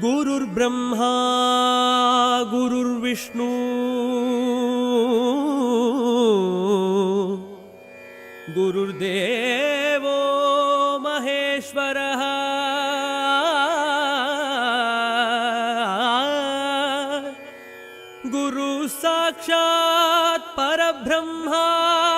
गुरुर्ब्रह्मा गुरुर्विष्णु। गुरुर्देवो महेश्वरः। गुरु साक्षात् परब्रह्मा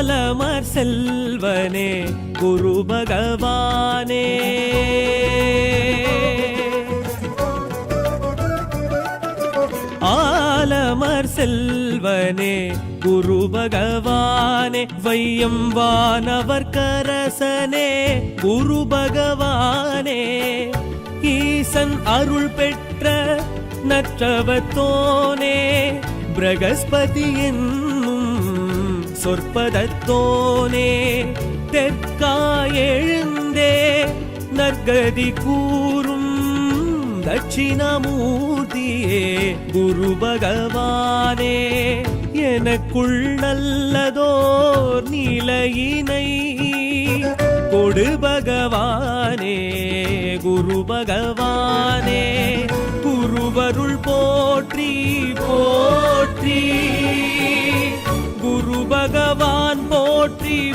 ஆலமர் செல்வனே குரு பகவானே. ஆலமர் செல்வனே குரு பகவானே. வையம் வானவர் கரசனே குரு பகவானே. ஈசன் அருள் பெற்ற நற்றவத்தோனே பிரகஸ்பதியின் சொற்பதத்தோனே தெற்காயெழுந்தே நற்கதி கூறும் தட்சிணமூர்த்தியே குரு பகவானே எனக்குள் நல்லதோர் நிலையினை கொடு பகவானே குரு பகவானே. Vì